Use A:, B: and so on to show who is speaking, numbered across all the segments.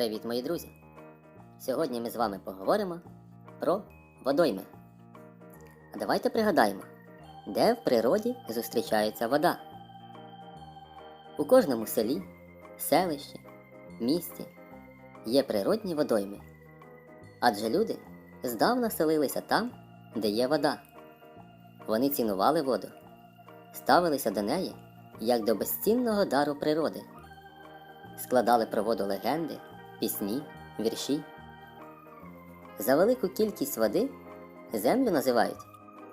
A: Привіт, мої друзі! Сьогодні ми з вами поговоримо про водойми. А давайте пригадаємо, де в природі зустрічається вода. У кожному селі, селищі, місті є природні водойми. Адже люди здавна селилися там, де є вода. Вони цінували воду, ставилися до неї як до безцінного дару природи складали про воду легенди, пісні, вірші. За велику кількість води Землю називають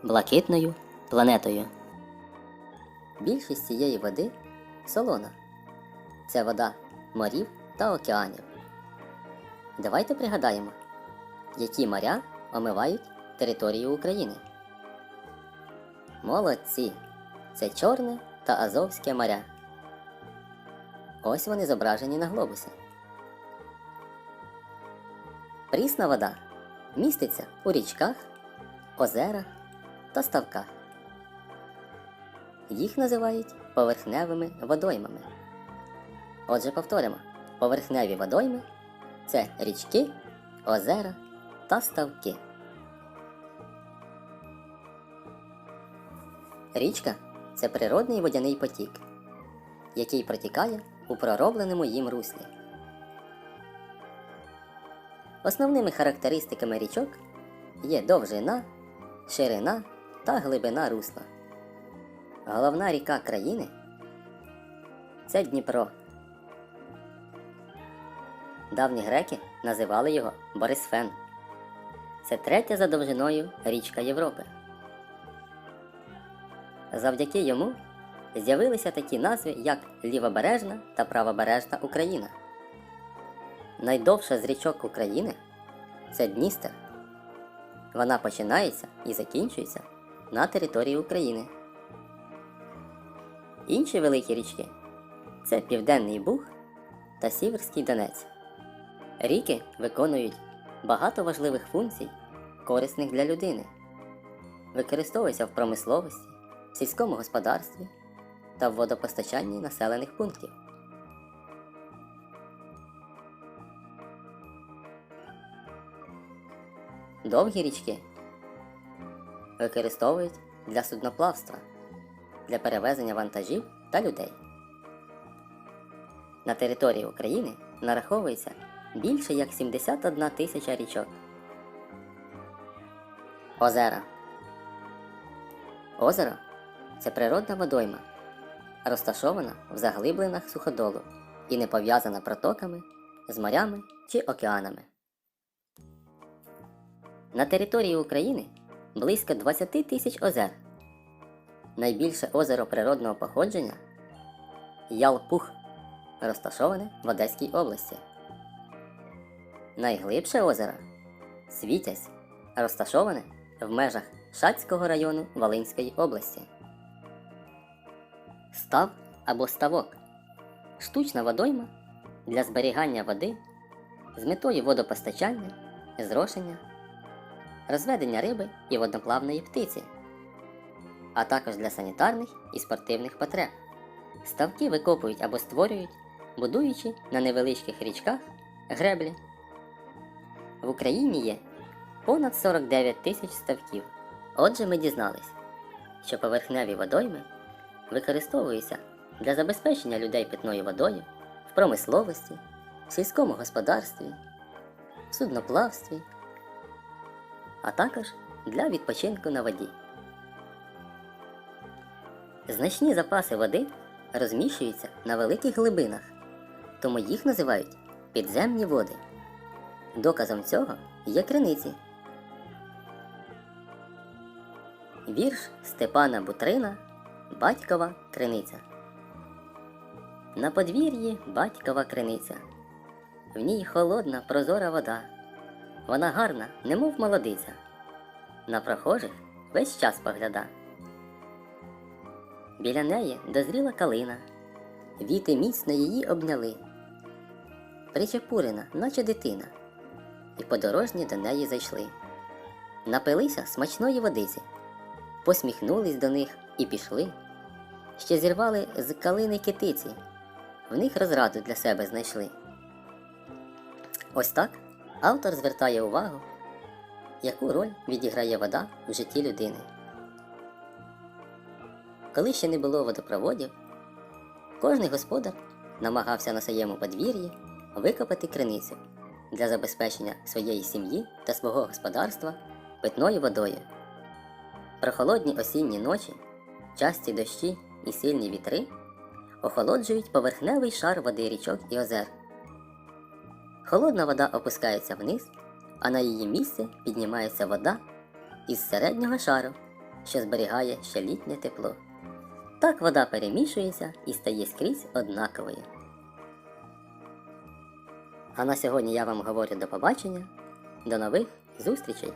A: блакитною планетою. Більшість цієї води солона. Це вода морів та океанів. Давайте пригадаємо, які моря омивають територію України. Молодці! Це Чорне та Азовське моря. Ось вони зображені на глобусі. Прісна вода міститься у річках, озерах та ставках. Їх називають поверхневими водоймами. Отже, повторимо: поверхневі водойми це річки, озера та ставки. Річка це природний водяний потік, який протікає у проробленому їм руслі. Основними характеристиками річок є довжина, ширина та глибина русла. Головна ріка країни це Дніпро. Давні греки називали його Борисфен. Це третя за довжиною річка Європи. Завдяки йому з'явилися такі назви, як Лівобережна та Правобережна Україна. Найдовша з річок України це Дністер. Вона починається і закінчується на території України. Інші великі річки це Південний Буг та Сіверський Донець. Ріки виконують багато важливих функцій, корисних для людини, використовуються в промисловості, сільському господарстві та в водопостачанні населених пунктів. Довгі річки використовують для судноплавства, для перевезення вантажів та людей. На території України нараховується більше як 71 тисяча річок. Озера. Озеро це природна водойма, розташована в заглибленах суходолу і не пов'язана протоками з морями чи океанами. На території України близько 20 тисяч озер. Найбільше озеро природного походження Ялпух, розташоване в Одеській області. Найглибше озеро Світязь, розташоване в межах Шацького району Волинської області. Став або ставок штучна водойма для зберігання води з метою водопостачання, зрошення, розведення риби і водноплавної птиці, а також для санітарних і спортивних потреб. Ставки викопують або створюють, будуючи на невеличких річках греблі. В Україні є понад 49 тисяч ставків. Отже, ми дізнались, що поверхневі водойми використовуються для забезпечення людей питною водою в промисловості, в сільському господарстві, в судноплавстві, а також для відпочинку на воді. Значні запаси води розміщуються на великих глибинах, тому їх називають підземні води. Доказом цього є криниці. Вірш Степана Бутрина Батькова криниця. На подвір'ї батькова криниця. В ній холодна прозора вода. Вона гарна, немов молодиця. На прохожих весь час погляда. Біля неї дозріла калина. Віти міцно її обняли. Причепурена, наче дитина, і подорожні до неї зайшли. Напилися смачної водиці, посміхнулись до них і пішли. Ще зірвали з калини китиці, в них розраду для себе знайшли. Ось так автор звертає увагу, яку роль відіграє вода в житті людини. Коли ще не було водопроводів, кожний господар намагався на своєму подвір'ї викопати криницю для забезпечення своєї сім'ї та свого господарства питною водою. Прохолодні осінні ночі, часті дощі і сильні вітри охолоджують поверхневий шар води річок і озер. Холодна вода опускається вниз, а на її місце піднімається вода із середнього шару, що зберігає ще літнє тепло. Так вода перемішується і стає скрізь однаковою. А на сьогодні я вам говорю до побачення. До нових зустрічей!